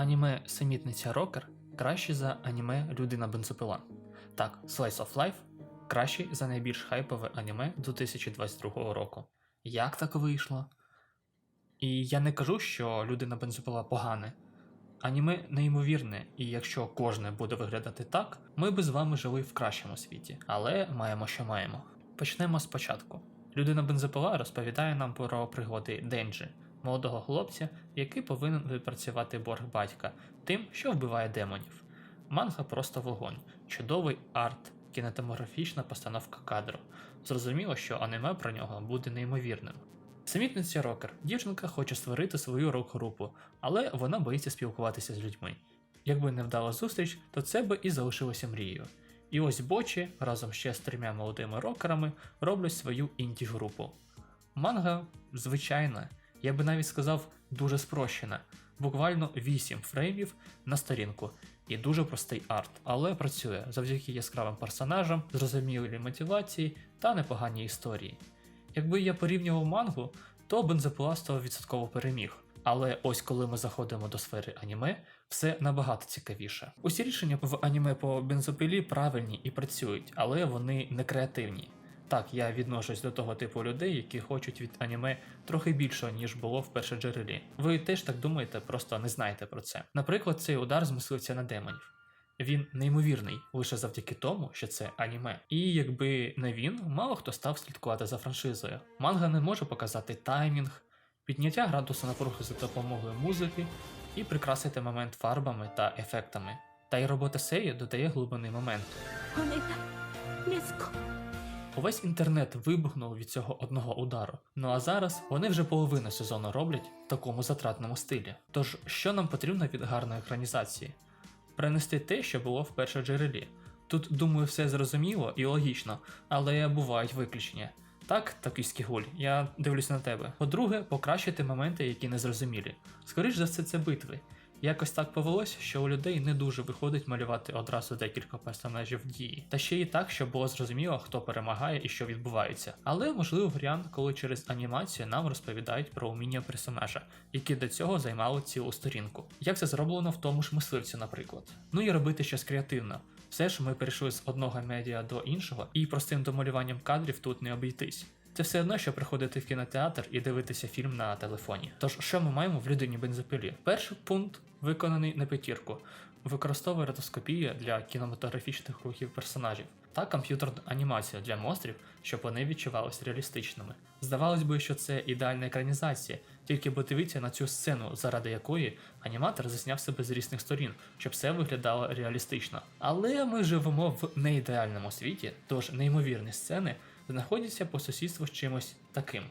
Аніме Семітниця Рокер краще за аніме Людина бензопила. Так, Slice of Life кращий за найбільш хайпове аніме 2022 року. Як так вийшло? І я не кажу, що людина бензопила погане. Аніме неймовірне, і якщо кожне буде виглядати так, ми би з вами жили в кращому світі, але маємо, що маємо. Почнемо спочатку. Людина бензопила розповідає нам про пригоди Денджі, молодого хлопця, який повинен відпрацювати борг батька тим, що вбиває демонів. Манга просто вогонь, чудовий арт, кінематографічна постановка кадру. Зрозуміло, що аніме про нього буде неймовірним. Самітниця рокер. Дівчинка хоче створити свою рок-групу, але вона боїться спілкуватися з людьми. Якби не вдала зустріч, то це би і залишилося мрією. І ось Бочі разом ще з трьома молодими рокерами роблять свою інді-групу. Манга звичайна, я би навіть сказав, дуже спрощена, буквально 8 фреймів на сторінку і дуже простий арт, але працює завдяки яскравим персонажам, зрозумілій мотивації та непоганій історії. Якби я порівнював мангу, то бензопила 100% переміг. Але ось коли ми заходимо до сфери аніме, все набагато цікавіше. Усі рішення в аніме по бензопилі правильні і працюють, але вони не креативні. Так, я відношусь до того типу людей, які хочуть від аніме трохи більше, ніж було в першоджерелі. Ви теж так думаєте, просто не знаєте про це. Наприклад, цей удар з мисливця на демонів. Він неймовірний лише завдяки тому, що це аніме. І якби не він, мало хто став слідкувати за франшизою. Манга не може показати таймінг, підняття градусу напруги за допомогою музики і прикрасити момент фарбами та ефектами. Та й робота Сеї додає глибини моменту. Увесь інтернет вибухнув від цього одного удару. Ну а зараз вони вже половину сезону роблять в такому затратному стилі. Тож, що нам потрібно від гарної екранізації? Принести те, що було в першій джерелі. Тут, думаю, все зрозуміло і логічно, але бувають виключення. Так, такий гуль, я дивлюсь на тебе. По-друге, покращити моменти, які незрозумілі. Скоріше за все, це битви. Якось так повелось, що у людей не дуже виходить малювати одразу декілька персонажів дії, та ще й так, щоб було зрозуміло, хто перемагає і що відбувається. Але можливо варіант, коли через анімацію нам розповідають про уміння персонажа, які до цього займали цілу сторінку. Як це зроблено в тому ж мисливці, наприклад. Ну і робити щось креативно. Все ж ми перейшли з одного медіа до іншого, і простим домалюванням кадрів тут не обійтись. Це все одно, що приходити в кінотеатр і дивитися фільм на телефоні. Тож, що ми маємо в людині бензопилі? Перший пункт виконаний на п'ятірку. Використовує ротоскопію для кінематографічних рухів персонажів та комп'ютерну анімацію для монстрів, щоб вони відчувалися реалістичними. Здавалось би, що це ідеальна екранізація, тільки подивіться на цю сцену, заради якої аніматор засняв себе з різних сторін, щоб все виглядало реалістично. Але ми живемо в неідеальному світі, тож неймовірні сцени знаходяться по сусідству з чимось таким.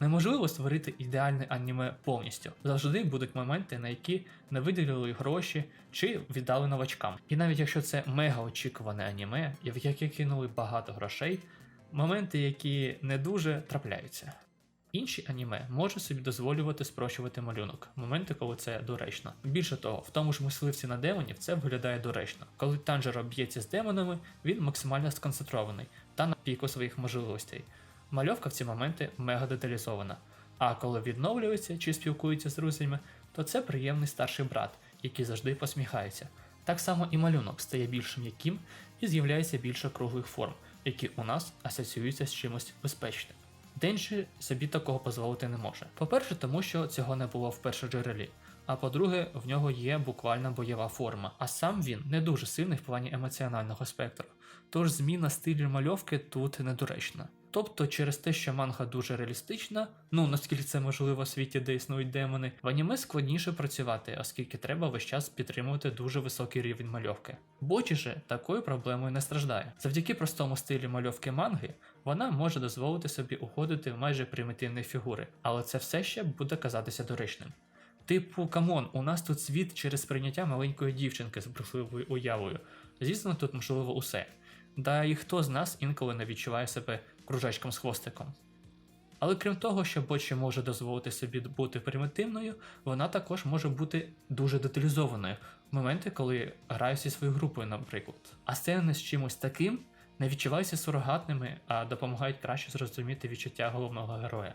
Неможливо створити ідеальне аніме повністю. Завжди будуть моменти, на які не виділили гроші чи віддали новачкам. І навіть якщо це мега очікуване аніме, в яке кинули багато грошей, моменти, які не дуже трапляються. Інші аніме можуть собі дозволювати спрощувати малюнок, моменти, коли це доречно. Більше того, в тому ж мисливці на демонів це виглядає доречно. Коли Танжеро б'ється з демонами, він максимально сконцентрований та на піку своїх можливостей. Мальовка в ці моменти мега деталізована. А коли відновлюється чи спілкується з друзями, то це приємний старший брат, який завжди посміхається. Так само і малюнок стає більш м'яким і з'являється більше круглих форм, які у нас асоціюються з чимось безпечним. Денші собі такого дозволити не може. По-перше, тому що цього не було в першоджерелі. А по-друге, в нього є буквально бойова форма, а сам він не дуже сильний в плані емоціонального спектру. Тож зміна стилю мальовки тут недоречна. Тобто, через те, що манга дуже реалістична, ну наскільки це можливо в світі, де існують демони, в аніме складніше працювати, оскільки треба весь час підтримувати дуже високий рівень мальовки. Бочі же такою проблемою не страждає. Завдяки простому стилю мальовки манги, вона може дозволити собі уходити в майже примітивні фігури, але це все ще буде казатися доречним. Типу, камон, у нас тут світ через прийняття маленької дівчинки з брехливою уявою. Звісно, тут можливо усе. Да і хто з нас інколи не відчуває себе кружечком з хвостиком. Але крім того, що бочі може дозволити собі бути примітивною, вона також може бути дуже деталізованою в моменти, коли граю зі своєю групою, наприклад. А сцени з чимось таким не відчуваються сурогатними, а допомагають краще зрозуміти відчуття головного героя.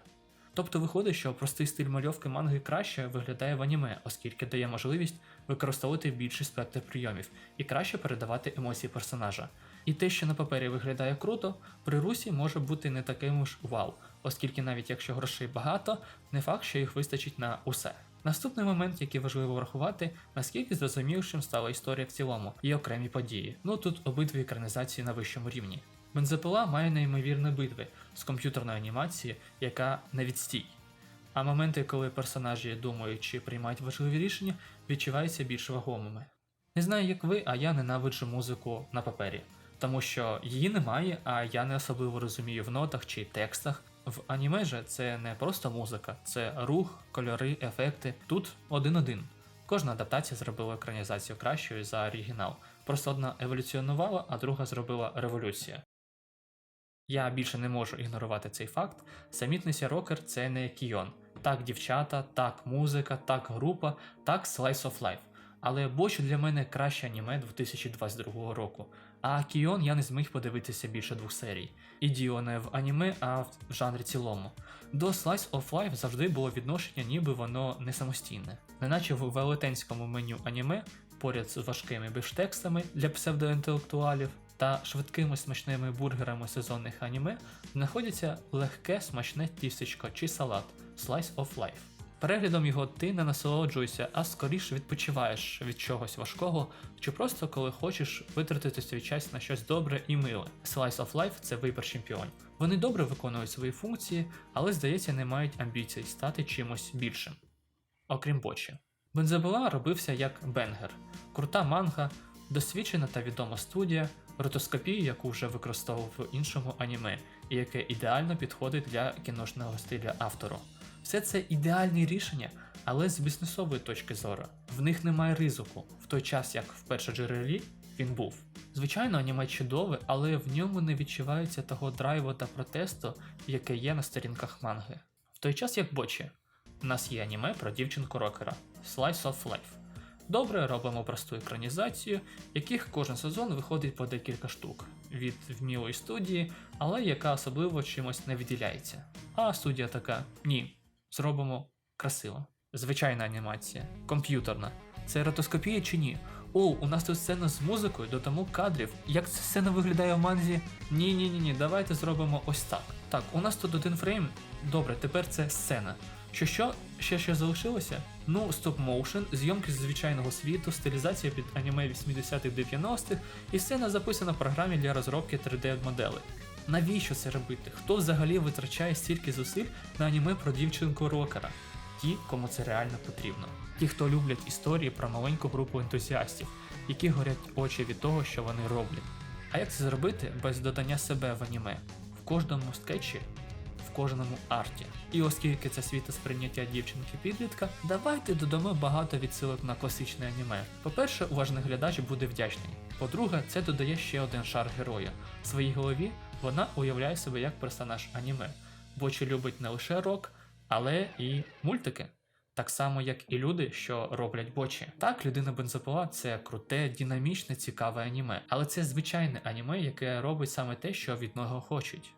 Тобто виходить, що простий стиль мальовки манги краще виглядає в аніме, оскільки дає можливість використовувати більший спектр прийомів і краще передавати емоції персонажа. І те, що на папері виглядає круто, при русі може бути не таким ж вау, оскільки навіть якщо грошей багато, не факт, що їх вистачить на усе. Наступний момент, який важливо врахувати, наскільки зрозумілішим стала історія в цілому і окремі події. Ну тут обидві екранізації на вищому рівні. Бензопила має неймовірні битви з комп'ютерної анімації, яка на відстій. А моменти, коли персонажі думають чи приймають важливі рішення, відчуваються більш вагомими. Не знаю, як ви, а я ненавиджу музику на папері, тому що її немає, а я не особливо розумію в нотах чи текстах. В аніме же це не просто музика, це рух, кольори, ефекти. Тут один-один. Кожна адаптація зробила екранізацію кращою за оригінал. Просто одна еволюціонувала, а друга зробила революція. Я більше не можу ігнорувати цей факт. Самітниця рокер це не кійон. Так, дівчата, так, музика, так, група, так, Slice of Life. Але Бочу для мене краще аніме 2022 року. А Кіон я не зміг подивитися більше двох серій. І діло не в аніме, а в жанрі цілому. До Slice of Life завжди було відношення, ніби воно не самостійне. Неначе в велетенському меню аніме, поряд з важкими бифштекстами для псевдоінтелектуалів та швидкими смачними бургерами сезонних аніме, знаходиться легке смачне тістечко чи салат Slice of Life. Переглядом його ти не насолоджуєшся, а скоріше відпочиваєш від чогось важкого, чи просто коли хочеш витратити свій час на щось добре і миле. Slice of Life це вибір чемпіонів. Вони добре виконують свої функції, але здається, не мають амбіцій стати чимось більшим. Окрім бочі. Бензобила робився як бенгер, крута манга, досвідчена та відома студія, ротоскопію, яку вже використовував в іншому аніме, і яке ідеально підходить для кіношного стиля автору. Все це ідеальні рішення, але з бізнесової точки зору. В них немає ризику, в той час як в першоджерелі він був. Звичайно, аніме чудове, але в ньому не відчувається того драйву та протесту, яке є на сторінках манги. В той час як бочі, у нас є аніме про дівчинку рокера Slice of Life. Добре, робимо просту екранізацію, яких кожен сезон виходить по декілька штук від вмілої студії, але яка особливо чимось не виділяється. А студія така: ні, зробимо красиво. Звичайна анімація, комп'ютерна. Це ротоскопія чи ні? О, у нас тут сцена з музикою, додамо кадрів. Як ця сцена виглядає в манзі? Ні, ні, ні, ні, давайте зробимо ось так. Так, у нас тут один фрейм. Добре, тепер це сцена. Що що? Ще що залишилося? Ну, стоп-моушен, зйомки з звичайного світу, стилізація під аніме 80-х 90-х, і сцена записана в програмі для розробки 3D-моделей. Навіщо це робити? Хто взагалі витрачає стільки зусиль на аніме про дівчинку рокера? Ті, кому це реально потрібно. Ті, хто люблять історії про маленьку групу ентузіастів, які горять очі від того, що вони роблять. А як це зробити без додання себе в аніме? В кожному скетчі в кожному арті. І оскільки це світосприйняття дівчинки-підлітка, давайте додамо багато відсилок на класичне аніме. По-перше, уважний глядач буде вдячний. По-друге, це додає ще один шар героя. В своїй голові вона уявляє себе як персонаж аніме, бо чи любить не лише рок, але і мультики. Так само, як і люди, що роблять бочі. Так, людина бензопила це круте, динамічне, цікаве аніме, але це звичайне аніме, яке робить саме те, що від нього хочуть.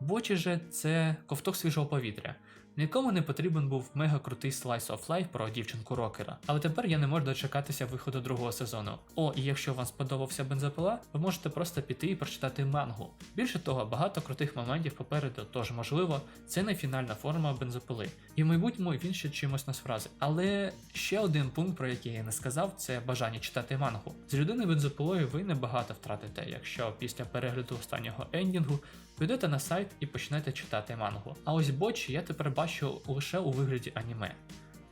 Бочі же це ковток свіжого повітря. Нікому не потрібен був мега крутий Slice of Life про дівчинку рокера. Але тепер я не можу дочекатися виходу другого сезону. О, і якщо вам сподобався бензопила, ви можете просто піти і прочитати мангу. Більше того, багато крутих моментів попереду, тож можливо, це не фінальна форма бензопили. І в майбутньому він ще чимось нас вразить. Але ще один пункт, про який я не сказав, це бажання читати мангу. З людини бензопилою ви небагато втратите, якщо після перегляду останнього ендінгу Підете на сайт і почнете читати мангу. А ось бочі я тепер бачу лише у вигляді аніме.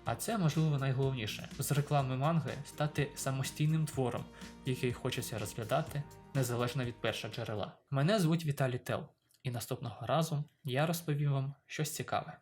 А це можливо найголовніше з реклами манги стати самостійним твором, який хочеться розглядати незалежно від першого джерела. Мене звуть Віталій Тел, і наступного разу я розповім вам щось цікаве.